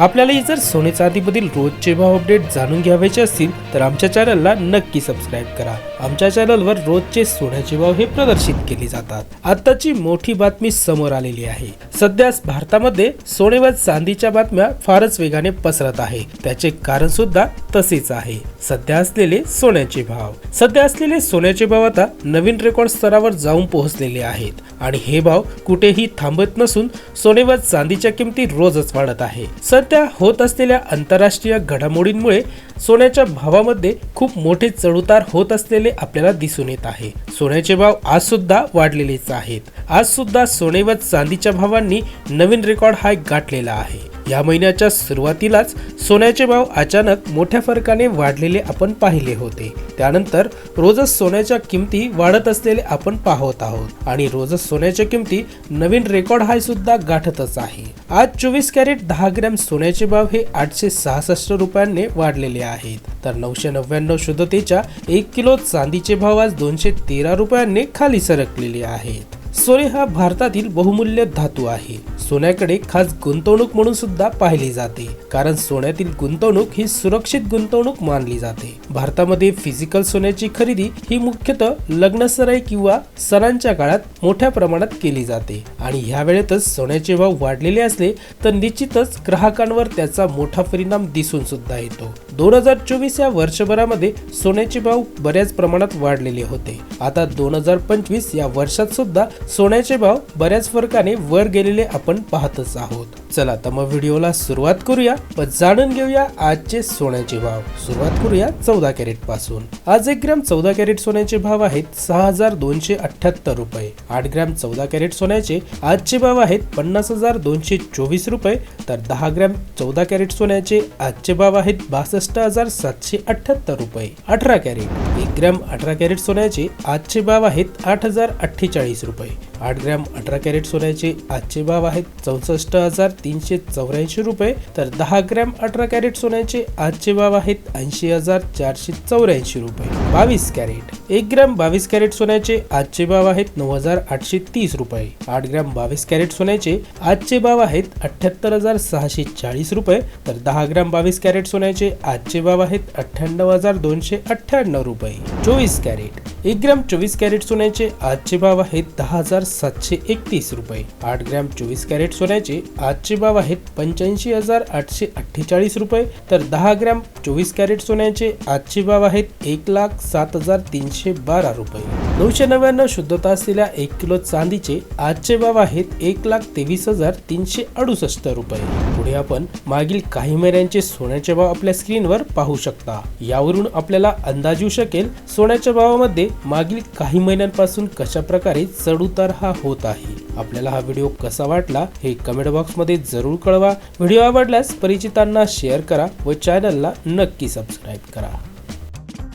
आपल्याला जर सोने चांदीमधील रोजचे भाव अपडेट जाणून घ्यावायचे असतील तर आमच्या चॅनलला नक्की सबस्क्राईब करा. आमच्या चॅनलवर रोजचे सोन्याचे भाव हे प्रदर्शित केले जातात. आताची मोठी बातमी समोर आलेली आहे. सध्या भारतामध्ये सोने व चांदीच्या बातम्या फारच वेगाने पसरत आहे. त्याचे कारण सुद्धा तसेच आहे. सध्या असलेले सोन्याचे भाव. सध्या असलेले सोन्याचे भाव आता नवीन रेकॉर्ड स्तरावर जाऊन पोहोचलेले आहेत. आणि हे भाव कुठेही थांबत नसून सोने व चांदीच्या किमती रोजच वाढत आहे. सध्या होत असलेल्या आंतरराष्ट्रीय घडामोडींमुळे सोन्याच्या भावामध्ये खूप मोठे चढउतार होत असलेले आपल्याला दिसून येत आहे. सोन्याचे भाव आज सुद्धा वाढलेलेच आहेत. आज सुद्धा सोने व चांदीच्या भावांनी नवीन रेकॉर्ड हाय गाठलेला आहे. या महिन्याच्या सुरुवातीलाच सोन्याचे भाव अचानक मोठ्या फरकाने वाढलेले आपण पाहिले होते. त्यानंतर रोजच सोन्याच्या किमती वाढत असलेले आपण पाहत आहोत आणि रोजच सोन्याच्या किमती नवीन रेकॉर्ड हाय सुद्धा गाठतच आहे. आज चोवीस कॅरेट दहा ग्रॅम सोन्याचे भाव हे आठशे सहासष्ट रुपयांनी वाढलेले आहेत. तर नऊशे नव्याण्णव शुद्धतेच्या एक किलो चांदीचे भाव आज दोनशे तेरा रुपयांनी खाली सरकलेले आहेत. सोने हा भारतातील बहुमूल्य धातू आहे. सोन्याकडे खास गुंतवणूक म्हणून सुद्धा पाहिली जाते. कारण सोन्यातील गुंतवणूक ही सुरक्षित गुंतवणूक मानली जाते. भारतामध्ये फिजिकल सोन्याची खरेदी ही मुख्यतः लग्नसराई किंवा सणांच्या काळात मोठ्या प्रमाणात केली जाते. आणि ह्या वेळेतच सोन्याचे भाव वाढलेले असले तर निश्चितच ग्राहकांवर त्याचा मोठा परिणाम दिसून सुद्धा येतो. दोन हजार चोवीस या वर्षभरामध्ये सोन्याचे भाव बऱ्याच प्रमाणात वाढलेले होते. आता दोन हजार पंचवीस या वर्षात सुद्धा सोन्याचे भाव बऱ्याच फरकाने वर गेलेले आपण पाहतच आहोत. चला तर मग व्हिडिओला सुरुवात करूया व जाणून घेऊया आजचे सोन्याचे भाव. सुरुवात करूया चौदा कॅरेटपासून. आज एक ग्रॅम चौदा कॅरेट सोन्याचे भाव आहेत सहा हजार दोनशे अठ्याहत्तर रुपये. आठ ग्रॅम चौदा कॅरेट सोन्याचे आजचे भाव आहेत पन्नास हजार दोनशे चोवीस रुपये. तर दहा ग्रॅम चौदा कॅरेट सोन्याचे आजचे भाव आहेत बासष्ट हजार सातशे अठ्याहत्तर रुपये. अठरा कॅरेट. एक ग्रॅम अठरा कॅरेट सोन्याचे आजचे भाव आहेत आठ हजार अठ्ठेचाळीस रुपये. आठ ग्रॅम अठरा कॅरेट सोन्याचे आजचे भाव आहेत चौसष्ट हजार तीनशे चौऱ्याऐंशी रुपये. तर दहा ग्रॅम अठरा कॅरेट सोन्याचे आजचे भाव आहेत ऐंशी हजार चारशे चौऱ्याऐंशी रुपये. बावीस कॅरेट. एक ग्रॅम बावीस कॅरेट सोन्याचे आजचे भाव आहेत नऊ हजार आठशे तीस रुपये. आठ ग्रॅम बावीस कॅरेट सोन्याचे आजचे भाव आहेत अठ्याहत्तर हजार सहाशे चाळीस रुपये. तर दहा ग्रॅम बावीस कॅरेट सोन्याचे आजचे भाव आहेत अठ्ठ्याण्णव हजार दोनशे अठ्ठ्याण्णव रुपये. चोवीस कॅरेट. एक ग्रॅम चोवीस कॅरेट सोन्याचे आजचे भाव आहेत दहा हजार सातशे एकतीस रुपये. आठ ग्रॅम चोवीस कॅरेट सोन्याचे आजचे भाव आहेत पंच्याऐंशी हजार आठशे अठ्ठेचाळीस रुपये. तर दहा ग्रॅम चोवीस कॅरेट सोन्याचे आजचे भाव आहेत एक लाख सात हजार तीनशे बारा रुपये. नऊशे नव्याण्णव शुद्धता असलेल्या एक किलो चांदीचे आजचे भाव आहेत एक लाख तेवीस हजार तीनशे अडुसष्ट रुपये. पुढे आपण मागील काही महिन्यांचे सोन्याचे भाव आपल्या स्क्रीनवर पाहू शकता. यावरून आपल्याला अंदाज येऊ शकेल सोन्याच्या भावामध्ये मागील काही महिन्यांपासून कशा प्रकारे चढउतार हा होत आहे? आपल्याला हा व्हिडिओ कसा वाटला हे कमेंट बॉक्समध्ये जरूर कळवा. व्हिडिओ आवडल्यास परिचितांना शेअर करा व चॅनलला नक्की सबस्क्राईब करा.